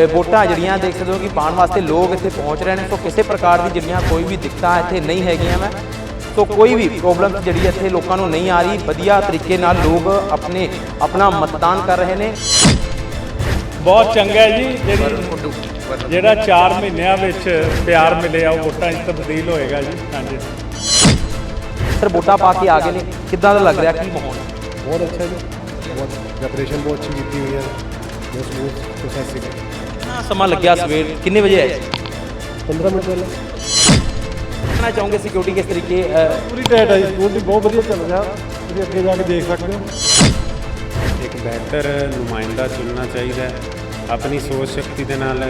ਵੋਟਾਂ ਜਿਹੜੀਆਂ ਦੇਖ ਸਕਦੇ ਹੋ ਕਿ ਪਾਉਣ ਵਾਸਤੇ ਲੋਕ ਇੱਥੇ ਪਹੁੰਚ ਰਹੇ ਨੇ। ਸੋ ਕਿਸੇ ਪ੍ਰਕਾਰ ਦੀ ਜਿਹੜੀਆਂ ਕੋਈ ਵੀ ਦਿੱਕਤਾਂ ਇੱਥੇ ਨਹੀਂ ਹੈਗੀਆਂ ਮੈਂ ਸੋ ਕੋਈ ਵੀ ਪ੍ਰੋਬਲਮ ਜਿਹੜੀ ਇੱਥੇ ਲੋਕਾਂ ਨੂੰ ਨਹੀਂ ਆ ਰਹੀ ਵਧੀਆ ਤਰੀਕੇ ਨਾਲ ਲੋਕ ਆਪਣੇ ਆਪਣਾ ਮਤਦਾਨ ਕਰ ਰਹੇ ਨੇ। ਬਹੁਤ ਚੰਗਾ ਹੈ ਜੀ ਜਿਹੜੀ ਜਿਹੜਾ 4 ਮਹੀਨਿਆਂ ਵਿੱਚ ਪਿਆਰ ਮਿਲਿਆ ਉਹ ਵੋਟਾਂ 'ਚ ਤਬਦੀਲ ਹੋਏਗਾ ਜੀ। ਹਾਂਜੀ। ਸਰ ਵੋਟਾਂ ਪਾ ਕੇ ਆ ਗਏ ਨੇ। ਕਿੱਦਾਂ ਦਾ ਲੱਗ ਰਿਹਾ? ਕੀ ਮਾਹੌਲ? ਹੈ? ਬਹੁਤ ਅੱਛਾ ਜੀ। ਬਹੁਤ ਪ੍ਰੈਪਰੇਸ਼ਨ ਬਹੁਤ ਅੱਛੀ ਕੀਤੀ ਹੋਈ ਹੈ। ਬਹੁਤ ਸਮੂਥ ਪ੍ਰੋਸੈਸ ਸੀ ਕਿੰਨਾ ਸਮਾਂ ਲੱਗਿਆ ਸਵੇਰ? ਕਿੰਨੇ ਵਜੇ ਆਏ? ਸੀ 15 ਮਿੰਟ ਪਹਿਲਾਂ। ਕਹਿਣਾ ਚਾਹੋਗੇ ਸਿਕਿਉਰਿਟੀ ਕਿਸ ਤਰੀਕੇ ਅ, ਪੂਰੀ ਟਾਈਟ ਹੈ ਜੀ ਸਕੂਲ ਦੀ ਬਹੁਤ ਵਧੀਆ ਚੱਲ ਰਿਹਾ। ਤੁਸੀਂ ਅੱਗੇ ਜਾ ਕੇ ਦੇਖ ਸਕਦੇ ਹੋ। ਇੱਕ ਬਿਹਤਰ ਨੁਮਾਇੰਦਾ ਚੁਣਨਾ ਚਾਹੀਦਾ ਹੈ। ਆਪਣੀ ਸੋਚ ਸ਼ਕਤੀ ਦੇ ਨਾਲ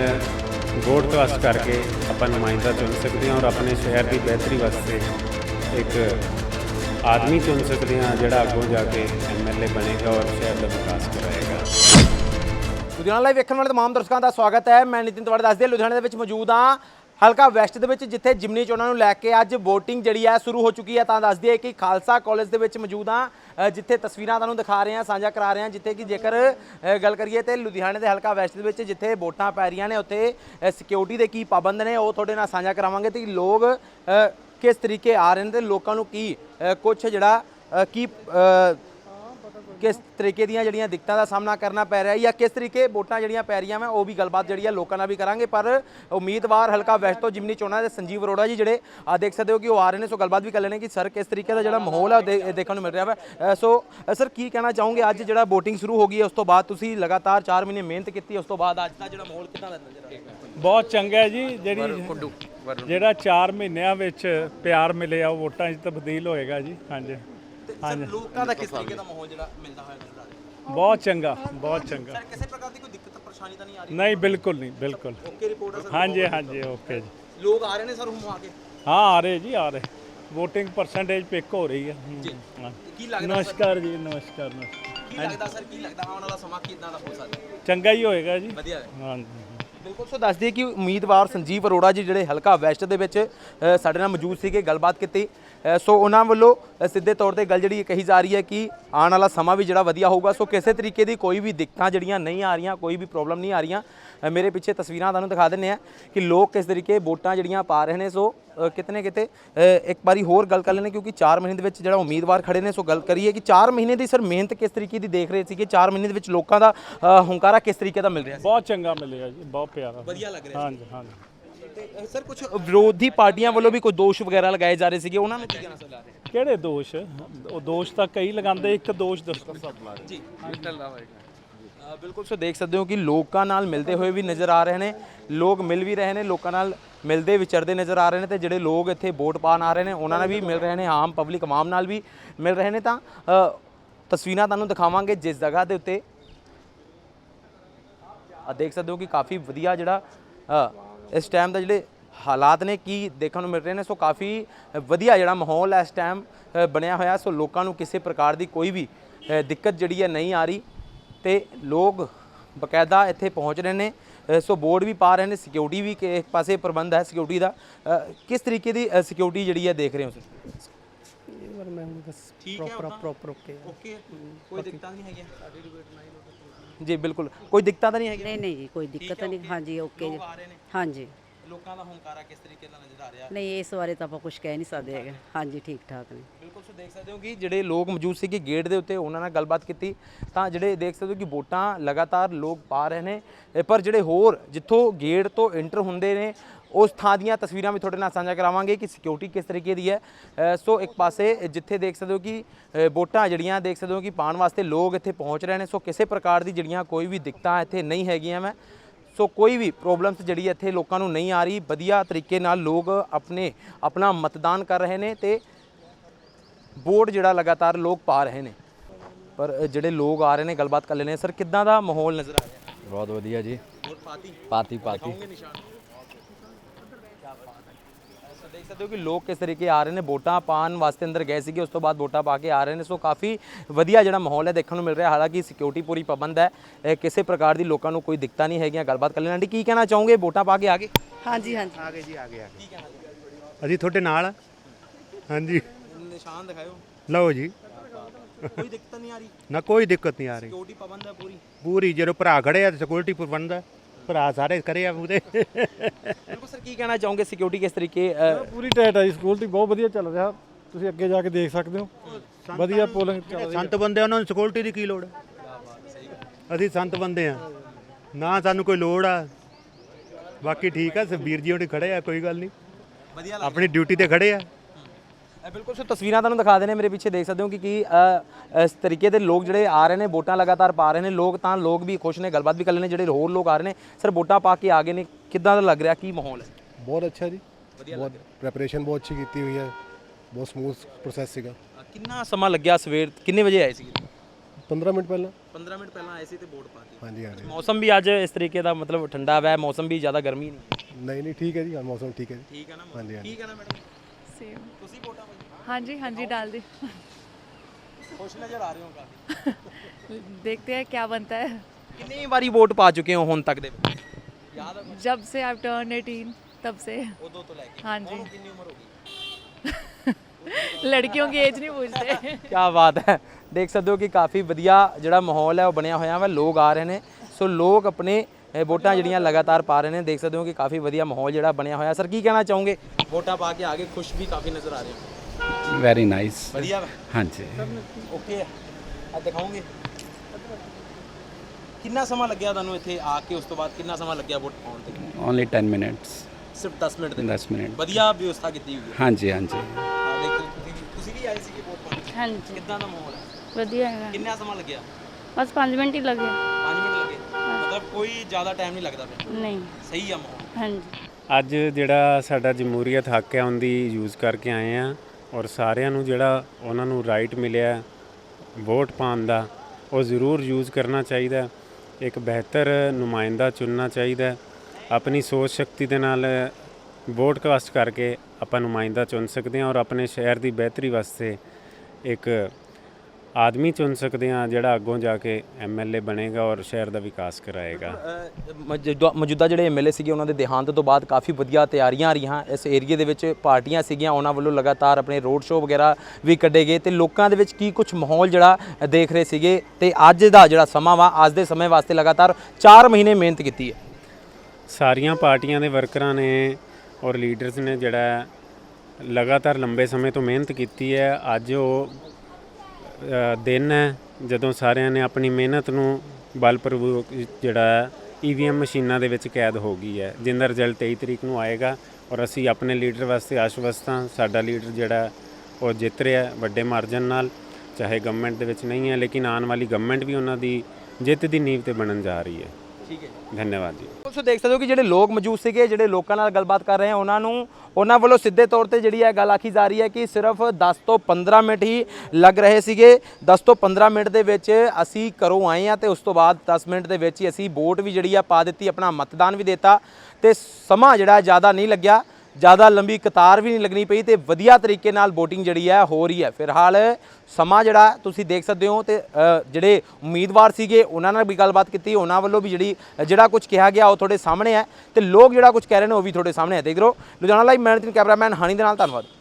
ਵੋਟ ਕਾਸਟ ਕਰਕੇ ਆਪਾਂ ਨੁਮਾਇੰਦਾ ਚੁਣ ਸਕਦੇ ਹਾਂ ਔਰ ਆਪਣੇ ਸ਼ਹਿਰ ਦੀ ਬਿਹਤਰੀ ਵਾਸਤੇ ਇੱਕ ਆਦਮੀ ਚੁਣ ਸਕਦੇ ਹਾਂ ਜਿਹੜਾ ਅੱਗੋਂ ਜਾ ਕੇ ਐਮਐਲਏ ਬਣੇਗਾ ਔਰ ਸ਼ਹਿਰ ਦਾ ਵਿਕਾਸ ਕਰਾਏਗਾ। ਲੁਧਿਆਣਾ ਲਾਈਵ ਵੇਖਣ ਵਾਲੇ ਤਮਾਮ ਦਰਸ਼ਕਾਂ ਦਾ ਸਵਾਗਤ ਹੈ। ਮੈਂ ਨਿਤਿਨ ਤਵਾੜੇ ਦੱਸਦੇ ਲੁਧਿਆਣਾ ਦੇ ਵਿੱਚ ਮੌਜੂਦ ਹਾਂ। ਹਲਕਾ ਵੈਸਟ ਦੇ ਵਿੱਚ, ਜਿੱਥੇ ਜਿਮਨੀ ਚੋਣਾਂ ਨੂੰ ਲੈ ਕੇ ਅੱਜ VOTING ਜਿਹੜੀ ਹੈ ਸ਼ੁਰੂ ਹੋ ਚੁੱਕੀ ਹੈ, ਤਾਂ ਦੱਸ ਦਈਏ ਕਿ ਖਾਲਸਾ ਕਾਲਜ ਦੇ ਵਿੱਚ ਮੌਜੂਦ ਹਾਂ ਜਿੱਥੇ ਤਸਵੀਰਾਂ ਤੁਹਾਨੂੰ ਦਿਖਾ ਰਹੇ ਹਾਂ, ਸਾਂਝਾ ਕਰਾ ਰਹੇ ਹਾਂ, ਜਿੱਥੇ ਕਿ ਜੇਕਰ ਗੱਲ ਕਰੀਏ ਤੇ ਲੁਧਿਆਣੇ ਦੇ ਹਲਕਾ ਵੈਸਟ ਦੇ ਵਿੱਚ ਜਿੱਥੇ ਵੋਟਾਂ ਪੈ ਰਹੀਆਂ ਨੇ, ਉੱਥੇ ਸਿਕਿਉਰਿਟੀ ਦੇ ਕੀ ਪਾਬੰਦ ਨੇ, ਉਹ ਤੁਹਾਡੇ ਨਾਲ ਸਾਂਝਾ ਕਰਾਵਾਂਗੇ ਤੇ ਲੋਕ ਕਿਸ ਤਰੀਕੇ ਆ ਰਹੇ ਨੇ ਤੇ ਲੋਕਾਂ ਨੂੰ ਕੀ ਕੁਝ ਜਿਹੜਾ ਕੀ ਕਿਸ ਤਰੀਕੇ ਦੀਆਂ ਜਿਹੜੀਆਂ ਦਿੱਕਤਾਂ ਦਾ ਸਾਹਮਣਾ ਕਰਨਾ ਪੈ ਰਿਹਾ ਜਾਂ ਕਿਸ ਤਰੀਕੇ ਵੋਟਾਂ ਜਿਹੜੀਆਂ ਪੈ ਰਹੀਆਂ ਵਾ ਉਹ ਵੀ ਗੱਲਬਾਤ ਜਿਹੜੀ ਆ ਲੋਕਾਂ ਨਾਲ ਵੀ ਕਰਾਂਗੇ। ਪਰ ਉਮੀਦਵਾਰ ਹਲਕਾ ਵੈਸਟ ਤੋਂ ਜਿਮਨੀ ਚੋਣਾਂ ਦੇ ਸੰਜੀਵ ਅਰੋੜਾ ਜੀ ਜਿਹੜੇ ਆ ਦੇਖ ਸਕਦੇ ਹੋ ਕਿ ਉਹ ਆ ਰਹੇ ਨੇ ਸੋ ਗੱਲਬਾਤ ਵੀ ਕਰ ਲੈਣੇ ਕਿ ਸਰ ਕਿਸ ਤਰੀਕੇ ਦਾ ਜਿਹੜਾ ਮਾਹੌਲ ਆ ਦੇਖਣ ਨੂੰ ਮਿਲ ਰਿਹਾ ਵਾ। ਅ, ਸੋ ਸਰ ਕੀ ਕਹਿਣਾ ਚਾਹੋਗੇ? ਅੱਜ ਜਿਹੜਾ VOTING ਸ਼ੁਰੂ ਹੋ ਗਈ ਹੈ ਉਸ ਤੋਂ ਬਾਅਦ ਤੁਸੀਂ ਲਗਾਤਾਰ 4 ਮਹੀਨੇ ਮਿਹਨਤ ਕੀਤੀ ਉਸ ਤੋਂ ਬਾਅਦ ਅੱਜ ਦਾ ਜਿਹੜਾ ਮਾਹੌਲ ਕਿੱਦਾਂ ਦਾ ਨਜ਼ਰ ਆ ਰਿਹਾ ਬਹੁਤ ਚੰਗਾ ਹੈ ਜੀ ਜਿਹੜੀ ਜਿਹੜਾ 4 ਮਹੀਨਿਆਂ ਵਿੱਚ ਪਿਆਰ ਮਿਲਿਆ ਉਹ ਵੋਟਾਂ 'ਚ ਤਬਦੀਲ ਹੋਏਗਾ ਜੀ ਹਾਂਜੀ। ਸਰ ਲੋਕਾਂ ਦਾ ਕਿਸ ਤਰੀਕੇ ਦਾ ਮਾਹੌਲ ਜਿਹੜਾ ਮਿਲਦਾ ਹੋਇਆ ਨਜ਼ਰ ਆ ਰਿਹਾ ਬਹੁਤ ਚੰਗਾ ਬਹੁਤ ਚੰਗਾ। ਸਰ ਕਿਸੇ ਪ੍ਰਕਾਰ ਦੀ ਕੋਈ ਦਿੱਕਤ ਪਰੇਸ਼ਾਨੀ ਤਾਂ ਨਹੀਂ ਆ ਰਹੀ? ਨਹੀਂ ਬਿਲਕੁਲ ਨਹੀਂ ਬਿਲਕੁਲ। ਓਕੇ ਰਿਪੋਰਟ ਹੈ ਸਰ ਹਾਂਜੀ ਹਾਂਜੀ ਓਕੇ ਜੀ। ਲੋਕ ਆ ਰਹੇ ਨੇ ਸਰ ਹੁਣ ਆ ਕੇ? ਹਾਂ ਆ ਰਹੇ ਜੀ ਆ ਰਹੇ। VOTING ਪਰਸੈਂਟੇਜ ਪਿਕ ਹੋ ਰਹੀ ਹੈ। ਜੀ। ਕੀ ਲੱਗਦਾ ਨਮਸਕਾਰ ਜੀ ਨਮਸਕਾਰ ਨਮਸਕਾਰ। ਕੀ ਲੱਗਦਾ ਸਰ ਕੀ ਲੱਗਦਾ ਆਉਣ ਵਾਲਾ ਸਮਾਂ ਕਿਦਾਂ ਦਾ ਹੋ ਸਕਦਾ? ਹੈ? ਚੰਗਾ ਹੀ ਹੋਏਗਾ ਜੀ। ਵਧੀਆ ਹੈ। ਹਾਂਜੀ ਬਿਲਕੁਲ ਸੋ ਦੱਸ ਦਈਏ ਕਿ ਉਮੀਦਵਾਰ ਸੰਜੀਵ ਅਰੋੜਾ ਜੀ ਜਿਹੜੇ ਹਲਕਾ ਵੈਸਟ ਦੇ ਵਿੱਚ ਅ, ਸਾਡੇ ਨਾਲ ਮੌਜੂਦ ਸੀਗੇ ਗੱਲਬਾਤ ਕੀਤੀ। ਸੋ ਉਹਨਾਂ ਵੱਲੋਂ ਸਿੱਧੇ ਤੌਰ ਤੇ ਗੱਲ ਜਿਹੜੀ ਕਹੀ ਜਾ ਰਹੀ ਹੈ ਕਿ ਆਉਣ ਵਾਲਾ ਸਮਾਂ ਵੀ ਜਿਹੜਾ ਵਧੀਆ ਹੋਊਗਾ। ਸੋ ਕਿਸੇ ਤਰੀਕੇ ਦੀ ਕੋਈ ਵੀ ਦਿੱਕਤਾਂ ਜਿਹੜੀਆਂ ਨਹੀਂ ਆ ਰਹੀਆਂ ਕੋਈ ਵੀ ਪ੍ਰੋਬਲਮ ਨਹੀਂ ਆ ਰਹੀਆਂ ਮੇਰੇ ਪਿੱਛੇ ਤਸਵੀਰਾਂ ਤੁਹਾਨੂੰ ਦਿਖਾ ਦਿੰਨੇ ਆ ਕਿ ਲੋਕ ਕਿਸ ਤਰੀਕੇ ਵੋਟਾਂ ਜਿਹੜੀਆਂ ਪਾ ਰਹੇ ਨੇ। ਸੋ ਅ, ਕਿਤੇ ਇੱਕ ਵਾਰੀ ਹੋਰ ਗੱਲ ਕਰ ਲੈਣੇ ਕਿਉਂਕਿ 4 ਮਹੀਨੇ ਦੇ ਵਿੱਚ ਜਿਹੜਾ ਉਮੀਦਵਾਰ ਖੜੇ ਨੇ ਸੋ ਗੱਲ ਕਰੀਏ ਕਿ 4 ਮਹੀਨੇ ਦੀ ਸਰ ਮਿਹਨਤ ਕਿਸ ਤਰੀਕੇ ਦੀ ਦੇਖ ਰਹੇ ਸੀਗੇ 4 ਮਹੀਨੇ ਦੇ ਵਿੱਚ ਲੋਕਾਂ ਦਾ ਹੁੰਕਾਰਾ ਕਿਸ ਤਰੀਕੇ ਦਾ ਮਿਲ ਰਿਹਾ ਸੀ? ਬਹੁਤ ਚੰਗਾ ਮਿਲਿਆ ਜੀ ਬਹੁਤ ਪਿਆਰਾ। ਵਧੀਆ ਲੱਗ ਰਿਹਾ ਹਾਂਜੀ ਹਾਂਜੀ। ਤੇ ਸਰ ਕੁਝ ਵਿਰੋਧੀ ਪਾਰਟੀਆਂ ਵੱਲੋਂ ਵੀ ਕੋਈ ਦੋਸ਼ ਵਗੈਰਾ ਲਗਾਏ ਜਾ ਰਹੇ ਸੀਗੇ? ਉਹਨਾਂ ਨੂੰ ਕੀ ਕਹਿਣਾ ਚਾਹੁੰਦੇ ਕਿਹੜੇ ਦੋਸ਼? ਉਹ ਦੋਸ਼ ਤਾਂ ਕਈ ਲਗਾਉਂਦੇ ਇੱਕ ਦੋਸ਼ ਦੱਸੋ ਜੀ। ਬਿਲਕੁਲ ਸੋ ਦੇਖ ਸਕਦੇ ਹੋ ਕਿ ਲੋਕਾਂ ਨਾਲ ਮਿਲਦੇ ਹੋਏ ਵੀ ਨਜ਼ਰ ਆ ਰਹੇ ਨੇ ਲੋਕ ਮਿਲ ਵੀ ਰਹੇ ਨੇ ਲੋਕਾਂ ਨਾਲ ਮਿਲਦੇ ਵਿਚਰਦੇ ਨਜ਼ਰ ਆ ਰਹੇ ਨੇ ਤੇ ਜਿਹੜੇ ਲੋਕ ਇੱਥੇ ਵੋਟ ਪਾਣ ਆ ਰਹੇ ਨੇ ਉਹਨਾਂ ਨਾਲ ਵੀ ਮਿਲ ਰਹੇ ਨੇ ਆਮ ਪਬਲਿਕ ਆਵਾਮ ਨਾਲ ਵੀ ਮਿਲ ਰਹੇ ਨੇ ਤਾਂ ਅ, ਤਸਵੀਰਾਂ ਤੁਹਾਨੂੰ ਦਿਖਾਵਾਂਗੇ ਜਿਸ ਜਗ੍ਹਾ ਦੇ ਉੱਤੇ। ਆ ਦੇਖ ਸਕਦੇ ਹੋ ਕਿ ਕਾਫੀ ਵਧੀਆ ਜਿਹੜਾ ਅ, ਇਸ ਟਾਈਮ ਦਾ ਜਿਹੜੇ ਹਾਲਾਤ ਨੇ ਕੀ ਦੇਖਣ ਨੂੰ ਮਿਲ ਰਹੇ ਨੇ? ਸੋ ਕਾਫੀ ਵਧੀਆ ਜਿਹੜਾ ਮਾਹੌਲ ਹੈ ਇਸ ਟਾਈਮ ਬਣਿਆ ਹੋਇਆ। ਸੋ ਲੋਕਾਂ ਨੂੰ ਕਿਸੇ ਪ੍ਰਕਾਰ ਦੀ ਕੋਈ ਵੀ ਦਿੱਕਤ ਜਿਹੜੀ ਹੈ ਨਹੀਂ ਆ ਰਹੀ। ਤੇ ਲੋਕ ਬਕਾਇਦਾ ਇੱਥੇ ਪਹੁੰਚ ਰਹੇ ਨੇ। ਸੋ ਬੋਰਡ ਵੀ ਪਾ ਰਹੇ ਨੇ ਸਿਕਿਉਰਿਟੀ ਵੀ ਕਿ- ਇੱਕ ਪਾਸੇ ਪ੍ਰਬੰਧ ਹੈ ਸਿਕਿਉਰਿਟੀ ਦਾ। ਕਿਸ ਤਰੀਕੇ ਦੀ ਸਿਕਿਉਰਿਟੀ ਜਿਹੜੀ ਹੈ ਦੇਖ ਰਹੇ ਹੋ ਤੁਸੀਂ? ਪਰ ਮੈਂ ਬਸ ਠੀਕ ਹੈ ਪ੍ਰੋਪਰ ਪ੍ਰੋਪਰ ਓਕੇ ਓਕੇ ਕੋਈ ਦਿੱਕਤਾਂ ਨਹੀਂ ਹੈਗੀਆਂ? ਜੀ ਬਿਲਕੁਲ। ਕੋਈ ਦਿੱਕਤਾਂ ਤਾਂ ਨਹੀਂ ਹੈਗੀਆਂ? ਨਹੀਂ ਨਹੀਂ ਜੀ ਕੋਈ ਦਿੱਕਤ ਨਹੀਂ। ਹਾਂਜੀ ਓਕੇ ਜੀ। ਆ ਰਹੇ ਨੇ? ਹਾਂਜੀ। ਲੋਕਾਂ ਦਾ ਹੁੰਕਾਰਾ ਕਿਸ ਤਰੀਕੇ ਦਾ ਨਜ਼ਰ ਆ ਰਿਹਾ? ਨਹੀਂ ਇਸ ਬਾਰੇ ਤਾਂ ਆਪਾਂ ਕੁਝ ਕਹਿ ਨਹੀਂ ਸਕਦੇ ਹੈਗੇ। ਹਾਂਜੀ ਠੀਕ ਠਾਕ ਨੇ। ਬਿਲਕੁਲ ਸੋ ਦੇਖ ਸਕਦੇ ਹੋ ਕਿ ਜਿਹੜੇ ਲੋਕ ਮੌਜੂਦ ਸੀਗੇ ਗੇਟ ਦੇ ਉੱਤੇ ਉਹਨਾਂ ਨਾਲ ਗੱਲਬਾਤ ਕੀਤੀ। ਤਾਂ ਜਿਹੜੇ ਦੇਖ ਸਕਦੇ ਹੋ ਕਿ ਵੋਟਾਂ ਲਗਾਤਾਰ ਲੋਕ ਪਾ ਰਹੇ ਨੇ। ਪਰ ਜਿਹੜੇ ਹੋਰ ਜਿੱਥੋਂ ਗੇਟ ਤੋਂ ਐਂਟਰ ਹੁੰਦੇ ਨੇ ਉਸ ਥਾਂ ਦੀਆਂ ਤਸਵੀਰਾਂ ਵੀ ਤੁਹਾਡੇ ਨਾਲ ਸਾਂਝਾ ਕਰਾਵਾਂਗੇ ਕਿ ਸਿਕਿਉਰਿਟੀ ਕਿਸ ਤਰੀਕੇ ਦੀ ਹੈ। ਸੋ ਇੱਕ ਪਾਸੇ ਜਿੱਥੇ ਦੇਖ ਸਕਦੇ ਹੋ ਕਿ ਵੋਟਾਂ ਜਿਹੜੀਆਂ ਦੇਖ ਸਕਦੇ ਹੋ ਕਿ ਪਾਉਣ ਵਾਸਤੇ ਲੋਕ ਇੱਥੇ ਪਹੁੰਚ ਰਹੇ ਨੇ ਸੋ ਕਿਸੇ ਪ੍ਰਕਾਰ ਦੀ ਜਿਹੜੀਆਂ ਕੋਈ ਵੀ ਦਿੱਕਤਾਂ ਇੱਥੇ ਨਹੀਂ ਹੈਗੀਆਂ ਮੈਂ। ਸੋ ਕੋਈ ਵੀ ਪ੍ਰੋਬਲਮਸ ਜਿਹੜੀ ਇੱਥੇ ਲੋਕਾਂ ਨੂੰ ਨਹੀਂ ਆ ਰਹੀ ਵਧੀਆ ਤਰੀਕੇ ਨਾਲ ਲੋਕ ਆਪਣੇ ਆਪਣਾ ਮਤਦਾਨ ਕਰ ਰਹੇ ਨੇ ਤੇ ਵੋਟ ਜਿਹੜਾ ਲਗਾਤਾਰ ਲੋਕ ਪਾ ਰਹੇ ਨੇ। ਪਰ ਜਿਹੜੇ ਲੋਕ ਆ ਰਹੇ ਨੇ ਗੱਲਬਾਤ ਕਰ ਲੈਣੇ ਸਰ ਕਿੱਦਾਂ ਦਾ ਮਾਹੌਲ ਨਜ਼ਰ ਆ ਰਿਹਾ? ਬਹੁਤ ਵਧੀਆ ਜੀ। ਵੋਟ ਪਾਤੀ? ਪਾਤੀ ਪਾਤੀ। ਨਿਸ਼ਾਨ? ਸੋ ਦੇਖ ਸਕਦੇ ਹੋ ਕਿ ਲੋਕ ਕਿਸ ਤਰੀਕੇ ਆ ਰਹੇ ਨੇ ਵੋਟਾਂ ਪਾਣ ਵਾਸਤੇ ਅੰਦਰ ਗਏ ਸੀਗੇ ਉਸ ਤੋਂ ਬਾਅਦ ਵੋਟਾਂ ਪਾ ਕੇ ਆ ਰਹੇ ਨੇ ਸੋ ਕਾਫੀ ਵਧੀਆ ਜਿਹੜਾ ਮਾਹੌਲ ਹੈ ਦੇਖਣ ਨੂੰ ਮਿਲ ਰਿਹਾ ਹਾਲਾਂਕਿ ਸਿਕਿਉਰਿਟੀ ਪੂਰੀ ਪਾਬੰਦ ਹੈ ਇਹ ਕਿਸੇ ਪ੍ਰਕਾਰ ਦੀ ਲੋਕਾਂ ਨੂੰ ਕੋਈ ਦਿੱਕਤਾਂ ਨਹੀਂ ਹੈਗੀਆਂ ਗੱਲਬਾਤ ਕਰ ਲੈਣ ਆਂਟੀ ਕੀ ਕਹਿਣਾ ਚਾਹੋਗੇ ਵੋਟਾਂ ਪਾ ਕੇ ਆ ਗਏ ਹਾਂਜੀ ਹਾਂਜੀ ਆ ਗਏ ਜੀ ਆ ਗਏ ਅਸੀਂ ਤੁਹਾਡੇ ਨਾਲ ਆ। ਹਾਂਜੀ ਨਿਸ਼ਾਨ ਦਿਖਾਓ ਲਓ ਜੀ ਕੋਈ ਦਿੱਕਤ ਨਹੀਂ ਆ ਰਹੀ ਨਾ ਕੋਈ ਦਿੱਕਤ ਨਹੀਂ ਆ ਰਹੀ ਸਿਕਿਉਰਿਟੀ ਪਾਬੰਦ ਹੈ ਪੂਰੀ ਪੂਰੀ ਜਦੋਂ ਭਰਾ ਖੜੇ ਆ ਤੇ ਸਿਕਿਉਰਿਟੀ ਪ੍ਰਬੰਧ ਹੈ ਭਰਾ ਸਾਰੇ ਕਰੇ ਆ ਪੂਰੇ। ਬਿਲਕੁਲ ਸਰ ਕੀ ਕਹਿਣਾ ਚਾਹੋਗੇ ਸਿਕਿਉਰਿਟੀ ਕਿਸ ਤਰੀਕੇ ਅ, ਪੂਰੀ ਟਾਈਟ ਹੈ ਜੀ ਸਿਕਿਉਰਿਟੀ ਬਹੁਤ ਵਧੀਆ ਚੱਲ ਰਿਹਾ। ਤੁਸੀਂ ਅੱਗੇ ਜਾ ਕੇ ਦੇਖ ਸਕਦੇ ਹੋ। ਵਧੀਆ ਪੋਲਿੰਗ ਚੱਲ ਰਹੀ ਹੈ ਸੰਤ ਬੰਦੇ ਆ, ਉਹਨਾਂ ਨੂੰ ਸਿਕਿਉਰਿਟੀ ਦੀ ਕੀ ਲੋੜ ਹੈ ਅਸੀਂ ਸੰਤ ਬੰਦੇ ਆ। ਨਾ ਸਾਨੂੰ ਕੋਈ ਲੋੜ ਆ। ਬਾਕੀ ਠੀਕ ਆ ਵੀਰ ਜੀ ਉਹਨੇ ਖੜੇ ਆ ਕੋਈ ਗੱਲ ਨਹੀਂ। ਵਧੀਆ ਆਪਣੀ ਡਿਊਟੀ ਤੇ ਖੜੇ ਆ। ਬਿਲਕੁਲ ਸੋ ਤਸਵੀਰਾਂ ਤੁਹਾਨੂੰ ਦਿਖਾ ਦੇਣੇ ਮੇਰੇ ਪਿੱਛੇ ਦੇਖ ਸਕਦੇ ਹੋ ਕਿ ਕੀ ਇਸ ਤਰੀਕੇ ਦੇ ਲੋਕ ਜਿਹੜੇ ਆ ਰਹੇ ਨੇ ਵੋਟਾਂ ਲਗਾਤਾਰ ਪਾ ਰਹੇ ਨੇ ਲੋਕ ਤਾਂ ਲੋਕ ਵੀ ਖੁਸ਼ ਨੇ ਗੱਲਬਾਤ ਵੀ ਕਰ ਨੇ ਜਿਹੜੇ ਹੋਰ ਲੋਕ ਆ ਰਹੇ ਨੇ ਸਰ ਵੋਟਾਂ ਪਾ ਕੇ ਆ ਗਏ ਨੇ ਕਿੱਦਾਂ ਦਾ ਲੱਗ ਰਿਹਾ ਕੀ ਮਾਹੌਲ ਹੈ? ਬਹੁਤ ਅੱਛਾ ਜੀ। ਬਹੁਤ ਪ੍ਰੈਪਰੇਸ਼ਨ ਬਹੁਤ ਅੱਛੀ ਕੀਤੀ ਹੋਈ ਹੈ ਬਹੁਤ ਸਮੂਥ ਪ੍ਰੋਸੈਸ ਸੀਗਾ। ਕਿੰਨਾ ਸਮਾਂ ਲੱਗਿਆ ਸਵੇਰ ਕਿੰਨੇ ਵਜੇ ਆਏ ਸੀ 15 ਮਿੰਟ ਪਹਿਲਾਂ। 15 ਮਿੰਟ ਪਹਿਲਾਂ ਆਏ ਸੀ ਤੇ ਵੋਟ ਪਾਤੀ ਹਾਂਜੀ ਹਾਂਜੀ। ਮੌਸਮ ਵੀ ਅੱਜ ਇਸ ਤਰੀਕੇ ਦਾ ਮਤਲਬ ਠੰਡਾ ਵੈ ਮੌਸਮ ਵੀ ਜ਼ਿਆਦਾ ਗਰਮੀ ਨਹੀਂ। ਨਹੀਂ ਨਹੀਂ ਠੀਕ ਹੈ ਜੀ ਹਾਂ, ਮੌਸਮ ਠੀਕ ਹੈ ਜੀ। ਠੀਕ ਹੈ ਨਾ ਹਾਂਜੀ ਹਾਂਜੀ। ਕੀ ਕਹਿਣਾ ਮੈਡਮ? सेम ਤੁਸੀਂ ਵੋਟਾਂ ਪਾਈ हाँ जी हाँ जी डाल दी ਖੁਸ਼ ਨਜ਼ਰ ਆ ਰਹੇ ਹੋ ਕਾਫੀ देखते हैं क्या बनता है ਕਿੰਨੀ ਵਾਰੀ ਵੋਟ ਪਾ ਚੁੱਕੇ ਹੋ ਹੁਣ ਤੱਕ ਦੇ ਵਿੱਚ ਯਾਦ ਹੈ जब से आप टर्न एटीन तब से ਉਦੋਂ ਤੋਂ ਲੈ ਕੇ हाँ जी ਕਿੰਨੀ ਉਮਰ ਹੋ ਗਈ लड़कियों की एज नहीं पूछते ਕੀ ਬਾਤ ਹੈ ਦੇਖ ਸਕਦੇ ਹੋ ਕਿ ਕਾਫੀ ਵਧੀਆ ਜਿਹੜਾ ਮਾਹੌਲ ਹੈ ਉਹ ਬਣਿਆ ਹੋਇਆ ਵਾ ਲੋਕ ਆ ਰਹੇ ਨੇ ਸੋ ਲੋਕ ਆਪਣੇ ਅ, ਵੋਟਾਂ ਜਿਹੜੀਆਂ ਲਗਾਤਾਰ ਪਾ ਰਹੇ ਨੇ ਦੇਖ ਸਕਦੇ ਹੋ ਕਿ ਕਾਫੀ ਵਧੀਆ ਮਾਹੌਲ ਜਿਹੜਾ ਬਣਿਆ ਹੋਇਆ। ਸਰ ਕੀ ਕਹਿਣਾ ਚਾਹੋਗੇ? ਵੋਟਾਂ ਪਾ ਕੇ ਆਗੇ ਖੁਸ਼ ਵੀ ਕਾਫੀ ਨਜ਼ਰ ਆ ਰਹੇ ਹੋ। ਵੈਰੀ ਨਾਈਸ ਵਧੀਆ ਹਾਂਜੀ। ਓਕੇ ਆ। ਦਿਖਾਓਗੇ? ਕਿੰਨਾ ਸਮਾਂ ਲੱਗਿਆ ਤੁਹਾਨੂੰ ਇੱਥੇ ਆ ਕੇ ਉਸ ਤੋਂ ਬਾਅਦ ਕਿੰਨਾ ਸਮਾਂ ਲੱਗਿਆ ਵੋਟ ਪਾਉਣ ਤੇ? ਓਨਲੀ 10 ਮਿੰਟਸ ਸਿਰਫ 10 ਮਿੰਟ ਦੇ 10 ਮਿੰਟ। ਵਧੀਆ ਵਿਵਸਥਾ ਕੀਤੀ ਹੋਈ ਹੈ। ਹਾਂਜੀ ਹਾਂਜੀ। ਆ ਦੇਖੋ ਤੁਸੀਂ ਵੀ- ਤੁਸੀਂ ਵੀ ਆਏ ਸੀਗੇ ਵੋਟ ਪਾਉਣ? ਹਾਂਜੀ। ਕਿੱਦਾਂ ਦਾ ਮਾਹੌਲ ਹੈ ਵਧੀਆ ਹੈਗਾ। ਕਿੰਨਾ ਸਮਾਂ ਲੱਗਿਆ? ਬਸ 5 ਮਿੰਟ ਹੀ ਲੱਗੇ 5 ਮਿੰਟ ਲੱਗੇ। ਮਤਲਬ ਕੋਈ ਜ਼ਿਆਦਾ ਟਾਈਮ ਨਹੀਂ ਲੱਗਦਾ ਪਿਆ। ਨਹੀਂ। ਸਹੀ ਆ ਮਾਹੌਲ। ਹਾਂਜੀ। ਅੱਜ ਜਿਹੜਾ ਸਾਡਾ ਜਮਹੂਰੀਅਤ ਹੱਕ ਹੈ ਉਹਦੀ ਯੂਜ਼ ਕਰਕੇ ਆਏ ਆ ਔਰ ਸਾਰਿਆਂ ਨੂੰ ਜਿਹੜਾ ਉਹਨਾਂ ਨੂੰ ਰਾਈਟ ਮਿਲਿਆ ਵੋਟ ਪਾਉਣ ਦਾ ਉਹ ਜ਼ਰੂਰ ਯੂਜ਼ ਕਰਨਾ ਚਾਹੀਦਾ। ਇੱਕ ਬਿਹਤਰ ਨੁਮਾਇੰਦਾ ਚੁਣਨਾ ਚਾਹੀਦਾ। ਆਪਣੀ ਸੋਚ ਸ਼ਕਤੀ ਦੇ ਨਾਲ ਵੋਟ ਕਾਸਟ ਕਰਕੇ ਆਪਾਂ ਨੁਮਾਇੰਦਾ ਚੁਣ ਸਕਦੇ ਹਾਂ ਔਰ ਆਪਣੇ ਸ਼ਹਿਰ ਦੀ ਬਿਹਤਰੀ ਵਾਸਤੇ ਇੱਕ ਆਦਮੀ ਚੁਣ ਸਕਦੇ ਹਾਂ ਜਿਹੜਾ ਅੱਗੋਂ ਜਾ ਕੇ ਐਮਐਲਏ ਬਣੇਗਾ ਔਰ ਸ਼ਹਿਰ ਦਾ ਵਿਕਾਸ ਕਰਾਏਗਾ। ਮੌਜੂਦਾ ਜਿਹੜੇ ਐਮਐਲਏ ਸੀਗੇ ਉਹਨਾਂ ਦੇ ਦੇਹਾਂਤ ਤੋਂ ਬਾਅਦ ਕਾਫੀ ਵਧੀਆ ਤਿਆਰੀਆਂ ਰਹੀਆਂ। ਇਸ ਏਰੀਏ ਦੇ ਵਿੱਚ ਪਾਰਟੀਆਂ ਸੀਗੀਆਂ ਉਹਨਾਂ ਵੱਲੋਂ ਲਗਾਤਾਰ ਆਪਣੇ ਰੋਡ ਸ਼ੋਅ ਵਗੈਰਾ ਵੀ ਕੱਢੇ ਗਏ ਤੇ ਲੋਕਾਂ ਦੇ ਵਿੱਚ ਕੀ ਕੁਝ ਮਾਹੌਲ ਜਿਹੜਾ ਦੇਖ ਰਹੇ ਸੀਗੇ ਤੇ ਅੱਜ ਦਾ ਜਿਹੜਾ ਸਮਾਂ ਵਾ ਅੱਜ ਦੇ ਸਮੇਂ ਵਾਸਤੇ ਲਗਾਤਾਰ 4 ਮਹੀਨੇ ਮਿਹਨਤ ਕੀਤੀ ਹੈ। ਸਾਰੀਆਂ ਪਾਰਟੀਆਂ ਦੇ ਵਰਕਰਾਂ ਨੇ ਔਰ ਲੀਡਰਸ ਨੇ ਜਿਹੜਾ ਲਗਾਤਾਰ ਲੰਬੇ ਸਮੇਂ ਤੋਂ ਮਿਹਨਤ ਕੀਤੀ ਹੈ। ਅੱਜ ਉਹ ਦਿਨ ਹੈ ਜਦੋਂ ਸਾਰਿਆਂ ਨੇ ਆਪਣੀ ਮਿਹਨਤ ਨੂੰ ਬਲਪੂਰਵਕ ਜਿਹੜਾ ਈਵੀਐਮ ਮਸ਼ੀਨਾਂ ਦੇ ਵਿੱਚ ਕੈਦ ਹੋ ਗਈ ਹੈ। ਜਿੰਦਾ ਰਿਜ਼ਲਟ 23 ਤਰੀਕ ਨੂੰ ਆਏਗਾ ਔਰ ਅਸੀਂ ਆਪਣੇ ਲੀਡਰ ਵਾਸਤੇ ਆਸ਼ਵਸਤ ਸਾਡਾ ਲੀਡਰ ਜਿਹੜਾ ਉਹ ਜਿੱਤ ਰਿਹਾ ਵੱਡੇ ਮਾਰਜਨ ਨਾਲ ਚਾਹੇ ਗਵਰਨਮੈਂਟ ਦੇ ਵਿੱਚ ਨਹੀਂ ਹੈ ਲੇਕਿਨ ਆਉਣ ਵਾਲੀ ਗਵਰਨਮੈਂਟ ਵੀ ਉਹਨਾਂ ਦੀ ਜਿੱਤ ਦੀ ਨੀਂਵ ਤੇ ਬਣਨ ਜਾ ਰਹੀ ਹੈ। ਠੀਕ ਹੈ ਧੰਨਵਾਦ ਜੀ। ਤੁਸੀਂ ਦੇਖ ਸਕਦੇ ਹੋ ਕਿ ਜਿਹੜੇ ਲੋਕ ਮੌਜੂਦ ਸੀਗੇ ਜਿਹੜੇ ਲੋਕਾਂ ਨਾਲ ਗੱਲਬਾਤ ਕਰ ਰਹੇ ਆ ਉਹਨਾਂ ਨੂੰ ਉਹਨਾਂ ਵੱਲੋਂ ਸਿੱਧੇ ਤੌਰ ਤੇ ਜਿਹੜੀ ਹੈ ਗੱਲ ਆਖੀ ਜਾ ਰਹੀ ਹੈ ਕਿ ਸਿਰਫ 10 ਤੋਂ 15 ਮਿੰਟ ਹੀ ਲੱਗ ਰਹੇ ਸੀਗੇ। 10 ਤੋਂ 15 ਮਿੰਟ ਦੇ ਵਿੱਚ ਅਸੀਂ ਘਰੋਂ ਆਏ ਆ ਤੇ ਉਸ ਤੋਂ ਬਾਅਦ 10 ਮਿੰਟ ਦੇ ਵਿੱਚ ਹੀ ਅਸੀਂ ਵੋਟ ਵੀ ਜਿਹੜੀ ਆ ਪਾ ਦਿੱਤੀ, ਆਪਣਾ ਮਤਦਾਨ ਵੀ ਦਿੱਤਾ ਤੇ ਸਮਾਂ ਜਿਹੜਾ ਜ਼ਿਆਦਾ ਨਹੀਂ ਲੱਗਿਆ। ਜ਼ਿਆਦਾ ਲੰਬੀ ਕਤਾਰ ਵੀ ਨਹੀਂ ਲੱਗਣੀ ਪਈ ਤੇ ਵਧੀਆ ਤਰੀਕੇ ਨਾਲ VOTING ਜਿਹੜੀ ਹੈ ਹੋ ਰਹੀ ਹੈ। ਫਿਲਹਾਲ ਸਮਾਂ ਜਿਹੜਾ ਤੁਸੀਂ ਦੇਖ ਸਕਦੇ ਹੋ ਤੇ ਜਿਹੜੇ ਉਮੀਦਵਾਰ ਸੀਗੇ, ਉਹਨਾਂ ਨਾਲ ਵੀ ਗੱਲਬਾਤ ਕੀਤੀ, ਉਹਨਾਂ ਵੱਲੋਂ ਵੀ ਜਿਹੜੀ ਜਿਹੜਾ ਕੁਝ ਕਿਹਾ ਗਿਆ ਉਹ ਤੁਹਾਡੇ ਸਾਹਮਣੇ ਹੈ ਤੇ ਲੋਕ ਜਿਹੜਾ ਕੁਝ ਕਹਿ ਰਹੇ ਨੇ ਉਹ ਵੀ ਤੁਹਾਡੇ ਸਾਹਮਣੇ ਹੈ। ਦੇਖ ਲਓ Ludhiana live managing cameraman, Honey ਦੇ ਨਾਲ, ਧੰਨਵਾਦ।